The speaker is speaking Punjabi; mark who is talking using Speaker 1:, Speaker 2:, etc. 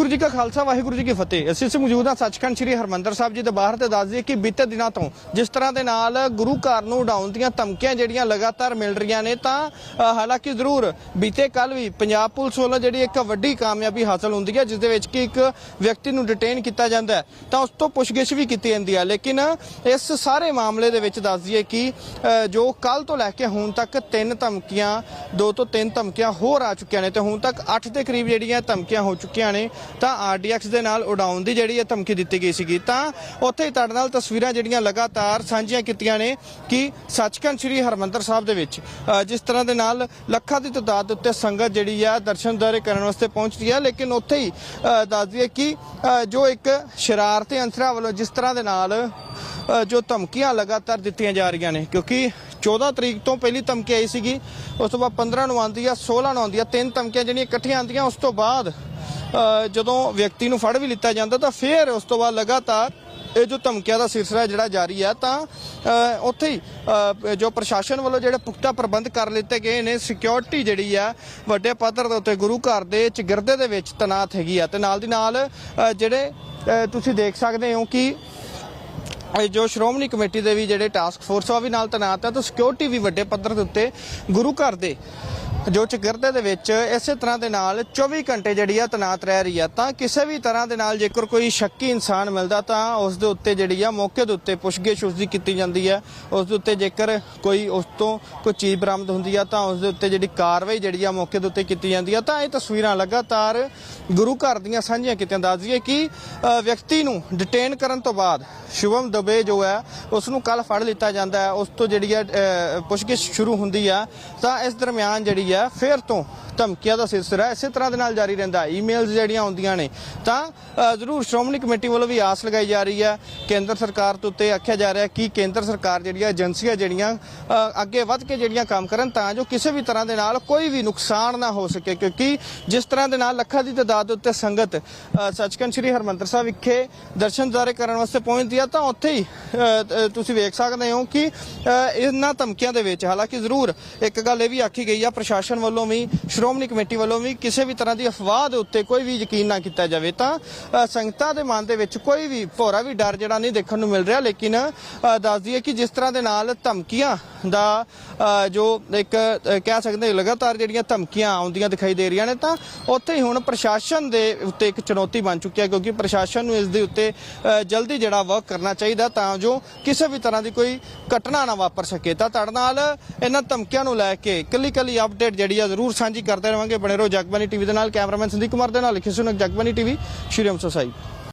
Speaker 1: ਗੁਰੂ ਜੀ ਕਾ ਖਾਲਸਾ, ਵਾਹਿਗੁਰੂ ਜੀ ਕੀ ਫਤਿਹ। ਅਸੀਂ ਇਸ ਮੌਜੂਦ ਹਾਂ ਸੱਚਖੰਡ ਸ੍ਰੀ ਹਰਮੰਦਰ ਸਾਹਿਬ ਜੀ ਦੇ ਬਾਹਰ ਤੇ ਦੱਸ ਦਈਏ ਕਿ ਬੀਤੇ ਦਿਨਾਂ ਤੋਂ ਜਿਸ ਤਰ੍ਹਾਂ ਦੇ ਨਾਲ ਗੁਰੂ ਘਰ ਨੂੰ ਉਡਾਉਣ ਦੀਆਂ ਧਮਕੀਆਂ ਜਿਹੜੀਆਂ ਲਗਾਤਾਰ ਮਿਲ ਰਹੀਆਂ ਨੇ, ਤਾਂ ਹਾਲਾਂਕਿ ਜ਼ਰੂਰ ਬੀਤੇ ਕੱਲ ਵੀ ਪੰਜਾਬ ਪੁਲਿਸ ਵੱਲੋਂ ਜਿਹੜੀ ਇੱਕ ਵੱਡੀ ਕਾਮਯਾਬੀ ਹਾਸਲ ਹੁੰਦੀ ਹੈ, ਜਿਸ ਦੇ ਵਿੱਚ ਕਿ ਇੱਕ ਵਿਅਕਤੀ ਨੂੰ ਡਿਟੇਨ ਕੀਤਾ ਜਾਂਦਾ ਹੈ, ਤਾਂ ਉਸ ਤੋਂ ਪੁੱਛਗਿੱਛ ਵੀ ਕੀਤੀ ਜਾਂਦੀ ਹੈ। ਲੇਕਿਨ ਇਸ ਸਾਰੇ ਮਾਮਲੇ ਦੇ ਵਿੱਚ ਦੱਸ ਦਈਏ ਕਿ ਜੋ ਕੱਲ ਤੋਂ ਲੈ ਕੇ ਹੁਣ ਤੱਕ ਤਿੰਨ ਧਮਕੀਆਂ, ਦੋ ਤੋਂ ਤਿੰਨ ਧਮਕੀਆਂ ਹੋਰ ਆ ਚੁੱਕੀਆਂ ਨੇ, ਤੇ ਹੁਣ ਤੱਕ 8 ਦੇ ਕਰੀਬ ਜਿਹੜੀਆਂ ਧਮਕੀਆਂ ਹੋ ਚੁੱਕੀਆਂ ਨੇ ਤਾਂ ਆਰਡੀਐਕਸ ਦੇ ਨਾਲ ਉਡਾਉਣ ਦੀ ਜਿਹੜੀ ਇਹ ਧਮਕੀ ਦਿੱਤੀ ਗਈ ਸੀਗੀ। ਤਾਂ ਉੱਥੇ ਹੀ ਤੁਹਾਡੇ ਨਾਲ ਤਸਵੀਰਾਂ ਜਿਹੜੀਆਂ ਲਗਾਤਾਰ ਸਾਂਝੀਆਂ ਕੀਤੀਆਂ ਨੇ ਕਿ ਸੱਚਖੰਡ ਸ੍ਰੀ ਹਰਮੰਦਰ ਸਾਹਿਬ ਦੇ ਵਿੱਚ ਜਿਸ ਤਰ੍ਹਾਂ ਦੇ ਨਾਲ ਲੱਖਾਂ ਦੀ ਤਾਦਾਦ ਦੇ ਉੱਤੇ ਸੰਗਤ ਜਿਹੜੀ ਆ ਦਰਸ਼ਨ ਦਾਰੇ ਕਰਨ ਵਾਸਤੇ ਪਹੁੰਚਦੀ ਹੈ ਲੇਕਿਨ ਉੱਥੇ ਹੀ ਅ, ਦੱਸ ਦਈਏ ਕਿ ਜੋ ਇੱਕ ਸ਼ਰਾਰਤੀ ਅੰਸਰਾਂ ਵੱਲੋਂ ਜਿਸ ਤਰ੍ਹਾਂ ਦੇ ਨਾਲ ਜੋ ਧਮਕੀਆਂ ਲਗਾਤਾਰ ਦਿੱਤੀਆਂ ਜਾ ਰਹੀਆਂ ਨੇ ਕਿਉਂਕਿ 14 ਤਰੀਕ ਤੋਂ ਪਹਿਲੀ ਧਮਕੀ ਆਈ ਸੀਗੀ ਉਸ ਤੋਂ ਬਾਅਦ 15 ਨੂੰ ਆਉਂਦੀ ਆ 16 ਨੂੰ ਆਉਂਦੀ ਆ ਤਿੰਨ ਧਮਕੀਆਂ ਜਿਹੜੀਆਂ ਇਕੱਠੀਆਂ ਆਉਂਦੀਆਂ ਉਸ ਤੋਂ ਬਾਅਦ ਜਦੋਂ ਵਿਅਕਤੀ ਨੂੰ ਫੜ ਵੀ ਲਿੱਤਾ ਜਾਂਦਾ ਤਾਂ ਫਿਰ ਉਸ ਤੋਂ ਬਾਅਦ ਲਗਾਤਾਰ ਇਹ ਜੋ ਧਮਕੀਆਂ ਦਾ ਸਿਲਸਿਲਾ ਜਿਹੜਾ ਜਾਰੀ ਹੈ ਤਾਂ ਉੱਥੇ ਹੀ ਜੋ ਪ੍ਰਸ਼ਾਸਨ ਵੱਲੋਂ ਜਿਹੜੇ ਪੁਖਤਾ ਪ੍ਰਬੰਧ ਕਰ ਲਿੱਤੇ ਗਏ ਨੇ ਸਿਕਿਉਰਿਟੀ ਜਿਹੜੀ ਆ, ਵੱਡੇ ਪੱਧਰ ਦੇ ਉੱਤੇ ਗੁਰੂ ਘਰ ਦੇ ਚਗਿਰਦੇ ਦੇ ਵਿੱਚ ਤਨਾਤ ਹੈਗੀ ਆ। ਤੇ ਨਾਲ ਦੀ ਨਾਲ ਜਿਹੜੇ ਤੁਸੀਂ ਦੇਖ ਸਕਦੇ ਹੋ ਕਿ ਜੋ ਸ਼੍ਰੋਮਣੀ ਕਮੇਟੀ ਦੇ ਵੀ ਜਿਹੜੇ ਟਾਸਕ ਫੋਰਸ ਆ, ਉਹ ਵੀ ਨਾਲ ਤੈਨਾਤ ਹੈ ਤਾਂ ਸਿਕਿਉਰਿਟੀ ਵੀ ਵੱਡੇ ਪੱਧਰ ਦੇ ਉੱਤੇ ਗੁਰੂ ਘਰ ਦੇ, ਜੋ ਚਗਿਰਦੇ ਦੇ ਵਿੱਚ ਇਸੇ ਤਰ੍ਹਾਂ ਦੇ ਨਾਲ 24 ਘੰਟੇ ਜਿਹੜੀ ਆ ਤੈਨਾਤ ਰਹਿ ਰਹੀ ਆ। ਤਾਂ ਕਿਸੇ ਵੀ ਤਰ੍ਹਾਂ ਦੇ ਨਾਲ ਜੇਕਰ ਕੋਈ ਸ਼ੱਕੀ ਇਨਸਾਨ ਮਿਲਦਾ, ਤਾਂ ਉਸ ਦੇ ਉੱਤੇ ਜਿਹੜੀ ਆ ਮੌਕੇ ਦੇ ਉੱਤੇ ਪੁੱਛਗਿੱਛ ਉਸ ਦੀ ਕੀਤੀ ਜਾਂਦੀ ਹੈ ਉਸ ਦੇ ਉੱਤੇ ਜੇਕਰ ਕੋਈ ਉਸ ਤੋਂ ਕੋਈ ਚੀਜ਼ ਬਰਾਮਦ ਹੁੰਦੀ ਆ, ਤਾਂ ਉਸ ਦੇ ਉੱਤੇ ਜਿਹੜੀ ਕਾਰਵਾਈ ਜਿਹੜੀ ਆ ਮੌਕੇ ਦੇ ਉੱਤੇ ਕੀਤੀ ਜਾਂਦੀ ਆ। ਤਾਂ ਇਹ ਤਸਵੀਰਾਂ ਲਗਾਤਾਰ ਗੁਰੂ ਘਰ ਦੀਆਂ ਸਾਂਝੀਆਂ ਕੀਤੀਆਂ ਦੱਸ ਦਈਏ ਕਿ ਵਿਅਕਤੀ ਨੂੰ ਡਿਟੇਨ ਕਰਨ ਤੋਂ ਬਾਅਦ ਸ਼ੁਭਮ ਦਬੇ ਜੋ ਹੈ ਉਸ ਨੂੰ ਕੱਲ ਫੜ ਲਿੱਤਾ ਜਾਂਦਾ ਹੈ। ਉਸ ਤੋਂ ਜਿਹੜੀ ਹੈ ਪੁੱਛਗਿੱਛ ਸ਼ੁਰੂ ਹੁੰਦੀ ਆ। ਤਾਂ ਇਸ ਦਰਮਿਆਨ ਜਿਹੜੀ ਹੈ, ਫਿਰ ਤੋਂ ਧਮਕੀਆਂ ਦਾ ਸਿਲਸਿਲਾ ਇਸੇ ਤਰ੍ਹਾਂ ਦੇ ਨਾਲ ਜਾਰੀ ਰਹਿੰਦਾ ਈਮੇਲਸ ਜਿਹੜੀਆਂ ਆਉਂਦੀਆਂ ਨੇ, ਤਾਂ ਜ਼ਰੂਰ ਸ਼੍ਰੋਮਣੀ ਕਮੇਟੀ ਵੱਲੋਂ ਵੀ ਆਸ ਲਗਾਈ ਜਾ ਰਹੀ ਹੈ। ਕੇਂਦਰ ਸਰਕਾਰ ਤੋਂ ਉੱਤੇ ਆਖਿਆ ਜਾ ਰਿਹਾ ਕਿ ਕੇਂਦਰ ਸਰਕਾਰ ਜਿਹੜੀਆਂ ਏਜੰਸੀਆਂ ਜਿਹੜੀਆਂ ਅੱਗੇ ਵੱਧ ਕੇ ਜਿਹੜੀਆਂ ਕੰਮ ਕਰਨ ਤਾਂ ਜੋ ਕਿਸੇ ਵੀ ਤਰ੍ਹਾਂ ਦੇ ਨਾਲ ਕੋਈ ਵੀ ਨੁਕਸਾਨ ਨਾ ਹੋ ਸਕੇ। ਕਿਉਂਕਿ ਜਿਸ ਤਰ੍ਹਾਂ ਦੇ ਨਾਲ ਲੱਖਾਂ ਦੀ ਤਾਦਾਦ ਦੇ ਉੱਤੇ ਸੰਗਤ ਸੱਚਖੰਡ ਸ੍ਰੀ ਹਰਮੰਦਰ ਸਾਹਿਬ ਵਿਖੇ ਦਰਸ਼ਨ ਦਾਰੇ ਕਰਨ ਵਾਸਤੇ ਪਹੁੰਚਦੀ ਆ, ਤਾਂ ਉੱਥੇ ਹੀ ਤੁਸੀਂ ਵੇਖ ਸਕਦੇ ਹੋ ਕਿ ਇਹਨਾਂ ਧਮਕੀਆਂ ਦੇ ਵਿੱਚ ਹਾਲਾਂਕਿ ਜ਼ਰੂਰ ਇੱਕ ਗੱਲ ਇਹ ਵੀ ਆਖੀ ਗਈ ਆ ਪ੍ਰਸ਼ਾਸਨ ਵੱਲੋਂ ਵੀ ਸ਼੍ਰੋਮਣੀ ਕਮੇਟੀ ਵੱਲੋਂ ਵੀ ਕਿਸੇ ਵੀ ਤਰ੍ਹਾਂ ਦੀ ਅਫਵਾਹ ਦੇ ਉੱਤੇ ਕੋਈ ਵੀ ਯਕੀਨ ਨਾ ਕੀਤਾ ਜਾਵੇ ਤਾਂ ਸੰਗਤਾਂ ਦੇ ਮਨ ਦੇ ਵਿੱਚ ਕੋਈ ਵੀ ਭੋਰਾ ਵੀ ਡਰ ਜਿਹੜਾ ਨਹੀਂ ਦੇਖਣ ਨੂੰ ਮਿਲ ਰਿਹਾ ਲੇਕਿਨ ਅ, ਦੱਸ ਦਈਏ ਕਿ ਜਿਸ ਤਰ੍ਹਾਂ ਦੇ ਨਾਲ ਧਮਕੀਆਂ ਦਾ ਜੋ ਇੱਕ ਕਹਿ ਸਕਦੇ ਲਗਾਤਾਰ ਜਿਹੜੀਆਂ ਧਮਕੀਆਂ ਆਉਂਦੀਆਂ ਦਿਖਾਈ ਦੇ ਰਹੀਆਂ ਨੇ ਤਾਂ ਉੱਥੇ ਹੀ ਹੁਣ ਪ੍ਰਸ਼ਾਸਨ ਦੇ ਉੱਤੇ ਇੱਕ ਚੁਣੌਤੀ ਬਣ ਚੁੱਕੀ ਹੈ ਕਿਉਂਕਿ ਪ੍ਰਸ਼ਾਸਨ ਨੂੰ ਇਸ ਦੇ ਉੱਤੇ ਜਲਦੀ ਜਿਹੜਾ ਵਰਕ ਕਰਨਾ ਚਾਹੀਦਾ ਤਾਂ ਜੋ ਕਿਸੇ ਵੀ ਤਰ੍ਹਾਂ ਦੀ ਕੋਈ ਘਟਨਾ ਨਾ ਵਾਪਰ ਸਕੇ। ਤਾਂ ਤੁਹਾਡੇ ਨਾਲ ਇਹਨਾਂ ਧਮਕੀਆਂ ਨੂੰ ਲੈ ਕੇ ਕੱਲੀ ਕੱਲੀ ਅਪਡੇਟ ਜਿਹੜੀ ਆ ਜ਼ਰੂਰ ਸਾਂਝੀ ਕਰਦੇ ਰਹਾਂਗੇ ਬਣੇ ਰਹੋ ਜਗਬਾਨੀ ਟੀਵੀ ਦੇ ਨਾਲ। ਕੈਮਰਾਮੈਨ ਸੰਦੀਪ ਕੁਮਾਰ ਦੇ ਨਾਲ। ਲਿਖੀ ਸੁਣਕ ਜਗਬਾਨੀ ਟੀਵੀ ਸ਼੍ਰੀ ਅੰਮ੍ਰਿਤਸਰ ਸਾਹਿਬ।